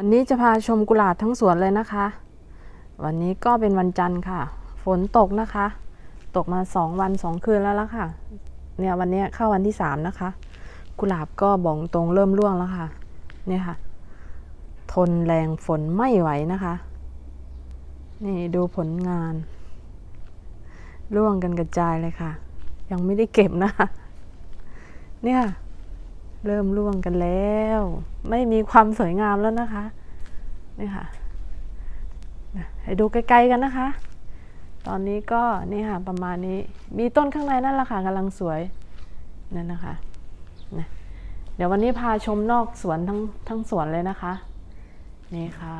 วันนี้จะพาชมกุหลาบทั้งสวนเลยนะคะ วันนี้ก็เป็นวันจันทร์ค่ะ ฝนตกนะคะ ตกมาสองวันสองคืนแล้วละค่ะ เนี่ยวันนี้เข้าวันที่สามนะคะ กุหลาบก็บ่องตรงเริ่มร่วงแล้วค่ะ เนี่ยค่ะ ทนแรงฝนไม่ไหวนะคะ นี่ดูผลงาน ร่วงกันกระจายเลยค่ะ ยังไม่ได้เก็บนะคะเนี่ย เริ่มร่วงกันแล้ว ไม่มีความสวยงามแล้วนะคะนี่ค่ะให้ดูไกลๆกันนะคะ ตอนนี้ก็นี่ค่ะประมาณนี้มีต้นข้างในนั่นแหละค่ะกำลังสวยนั่นนะคะนะเดี๋ยววันนี้พาชมนอกสวนทั้งทั้งสวนเลยนะคะ นี่ค่ะ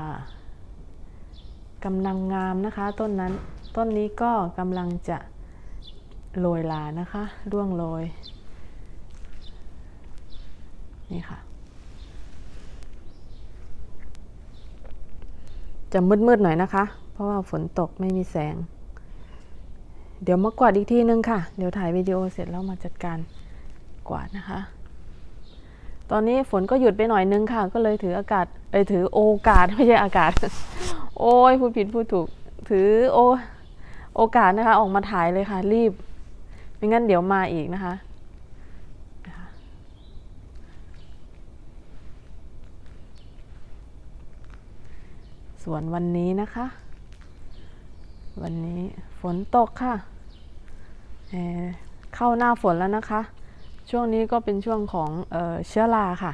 กำลังงามนะคะ ต้นนั้นต้นนี้ก็กำลังจะโรยลานะคะ ร่วงโรยนี่ค่ะ จะมืดๆหน่อยนะคะ เพราะว่าฝนตกไม่มีแสง เดี๋ยวมากวาดอีกทีนึงค่ะ เดี๋ยวถ่ายวิดีโอเสร็จแล้วมาจัดการกวาดนะคะ ตอนนี้ฝนก็หยุดไปหน่อยนึงค่ะ ก็เลยถืออากาศเอ้ยถือโอกาสไม่ใช่อากาศ โอ้ยพูดผิดพูดถูก ถือโอโอกาสนะคะ ออกมาถ่ายเลยค่ะ รีบ ไม่งั้นเดี๋ยวมาอีกนะคะ วนวันนี้นะคะ วันนี้ฝนตกค่ะเเข้าหน้าฝนแล้วนะคะ ช่วงนี้ก็เป็นช่วงของเออเชื้อราค่ะ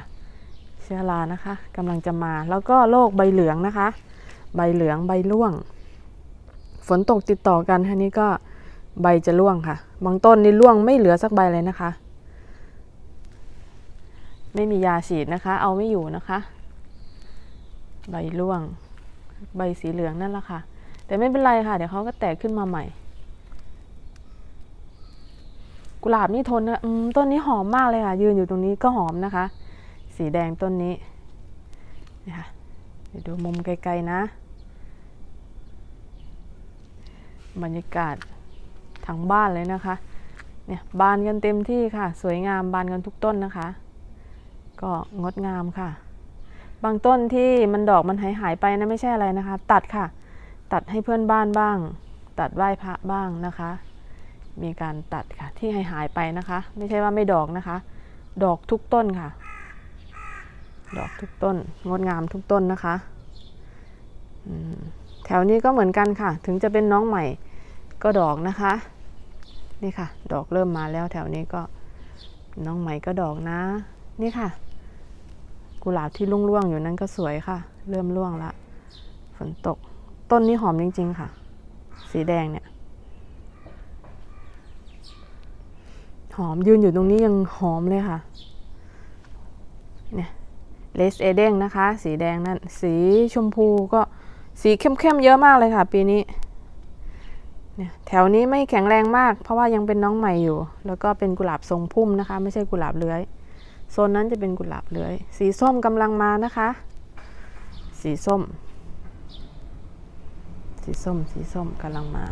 เชื้อรานะคะกำลังจะมาแล้วก็โรคใบเหลืองนะคะ ใบเหลืองใบร่วง ฝนตกติดต่อกันทีนี้ก็ใบจะร่วงค่ะบางต้นนี่ร่วงไม่เหลือสักใบเลยนะคะ ไม่มียาฉีดนะคะ เอาไม่อยู่นะคะ ใบร่วง ใบสีเหลืองนั่นแหละค่ะ แต่ไม่เป็นไรค่ะ เดี๋ยวเขาก็แตกขึ้นมาใหม่ กุหลาบนี่ทนนะต้นนี้หอมมากเลยค่ะ ยืนอยู่ตรงนี้ก็หอมนะคะ สีแดงต้นนี้นี่ค่ะเดี๋ยวดูมุมไกลๆนะ บรรยากาศทั้งบ้านเลยนะคะ เนี่ยบานกันเต็มที่ค่ะ สวยงามบานกันทุกต้นนะคะ ก็งดงามค่ะ บางต้นที่มันดอกมันหายหายไปนะไม่ใช่อะไรนะคะ ตัดค่ะ ตัดให้เพื่อนบ้านบ้าง ตัดไหว้พระบ้างนะคะ มีการตัดค่ะที่หายหายไปนะคะ ไม่ใช่ว่าไม่ดอกนะคะ ดอกทุกต้นค่ะ ดอกทุกต้นงดงามทุกต้นนะคะแถวนี้ก็เหมือนกันค่ะ ถึงจะเป็นน้องใหม่ก็ดอกนะคะ นี่ค่ะ ดอกเริ่มมาแล้วแถวนี้ก็น้องใหม่ก็ดอกนะ นี่ค่ะ กุหลาบที่ร่วงๆอยู่นั้นก็สวยค่ะ เริ่มร่วงละฝนตก ต้นนี้หอมจริง ๆ ค่ะ สีแดงเนี่ย หอมยืนอยู่ตรงนี้ยังหอมเลยค่ะ เนี่ยเลสเอเดงนะคะ สีแดงนั่น สีชมพูก็สีเข้มๆเยอะมากเลยค่ะ ปีนี้เนี่ยแถวนี้ไม่แข็งแรงมาก เพราะว่ายังเป็นน้องใหม่อยู่ แล้วก็เป็นกุหลาบทรงพุ่มนะคะ ไม่ใช่กุหลาบเลื้อย โซนนั้นจะเป็นกุหลาบเลื้อย สีส้มกำลังมานะคะ สีส้ม สีส้ม สีส้มกำลังมา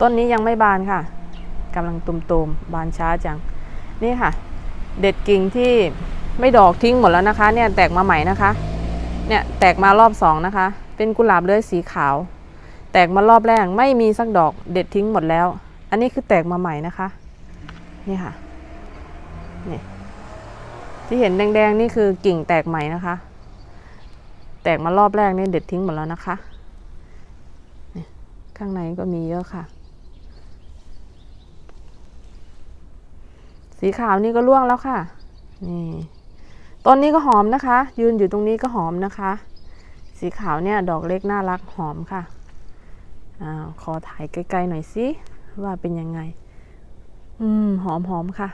ต้นนี้ยังไม่บานค่ะกำลังตุ่มๆ บานช้าจัง นี่ค่ะ เด็ดกิ่งที่ไม่ดอกทิ้งหมดแล้วนะคะ เนี่ยแตกมาใหม่นะคะ เนี่ยแตกมารอบสองนะคะ เป็นกุหลาบเลื้อยสีขาว แตกมารอบแรกไม่มีสักดอก เด็ดทิ้งหมดแล้ว อันนี้คือแตกมาใหม่นะคะ นี่ค่ะ นี่ ที่เห็นแดงๆนี่คือกิ่งแตกใหม่นะคะ แตกมารอบแรกนี่เด็ดทิ้งหมดแล้วนะคะข้างในก็มีเยอะค่ะ สีขาวนี่ก็ร่วงแล้วค่ะ นี่ต้นนี้ก็หอมนะคะ ยืนอยู่ตรงนี้ก็หอมนะคะ สีขาวเนี่ยดอกเล็กน่ารักหอมค่ะอาขอถ่ายใกล้ๆหน่อยสิว่าเป็นยังไง อืมหอมหอมๆค่ะ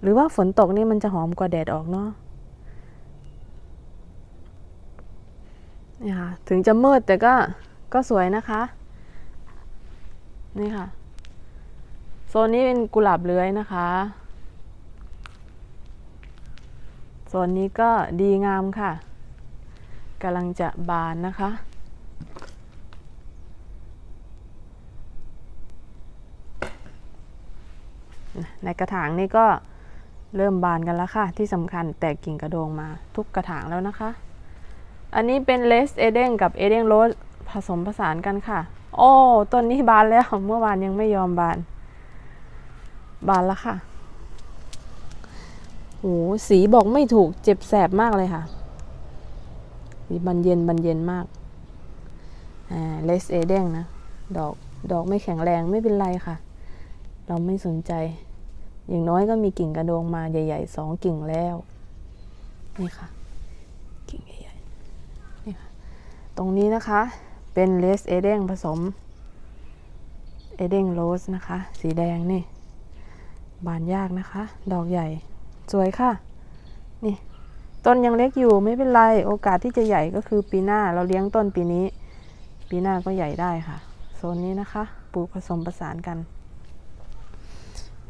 หรือว่าฝนตกนี่มันจะหอมกว่าแดดออกเนาะนี่ค่ะ ถึงจะมืดแต่ก็ก็สวยนะคะ นี่ค่ะ โซนนี้เป็นกุหลาบเลื้อยนะคะ โซนนี้ก็ดีงามค่ะกำลังจะบานนะคะ ในกระถางนี่ก็ เริ่มบานกันแล้วค่ะ ที่สำคัญแตกกิ่งกระโดงมาทุกกระถางแล้วนะคะ อันนี้เป็นเลสเอเดงกับเอเดงโรสผสมผสานกันค่ะ โอ้ต้นนี้บานแล้วเมื่อวานยังไม่ยอมบาน บานแล้วค่ะโหสีบอกไม่ถูกเจ็บแสบมากเลยค่ะสีบันเย็นบันเย็นมากอ่าเลสเอเดงนะ ดอกดอกไม่แข็งแรงไม่เป็นไรค่ะ เราไม่สนใจ อย่างน้อยก็มีกิ่งกระโดงมาใหญ่ๆสองกิ่งแล้วนี่ค่ะกิ่งใหญ่ๆนี่ค่ะตรงนี้นะคะเป็นเลสเอเดงผสมเอเดงโรสนะคะ สีแดงนี่ บานยากนะคะ ดอกใหญ่สวยค่ะ นี่ต้นยังเล็กอยู่ไม่เป็นไรโอกาสที่จะใหญ่ก็คือปีหน้าเราเลี้ยงต้นปีนี้ ปีหน้าก็ใหญ่ได้ค่ะ โซนนี้นะคะปลูกผสมผสานกัน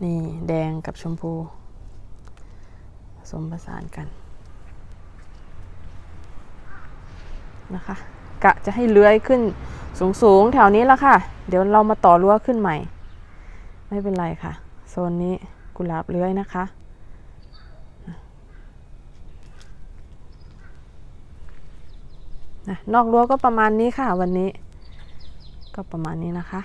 นี่แดงกับชมพูผสมผสานกันนะคะ กะจะให้เลื้อยขึ้นสูงๆแถวนี้ละค่ะ เดี๋ยวเรามาต่อรั้วขึ้นใหม่ ไม่เป็นไรค่ะ โซนนี้กุหลาบเลื้อยนะคะนะนอกรั้วก็ประมาณนี้ค่ะวันนี้ ก็ประมาณนี้นะคะ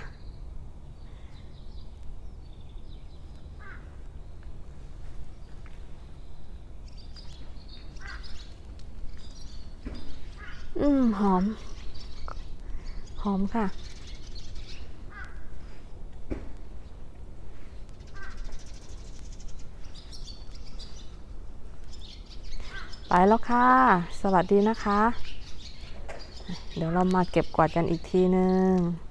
อืม หอม หอมค่ะ ไปแล้วค่ะ สวัสดีนะคะ เดี๋ยวเรามาเก็บกวาดกันอีกทีนึง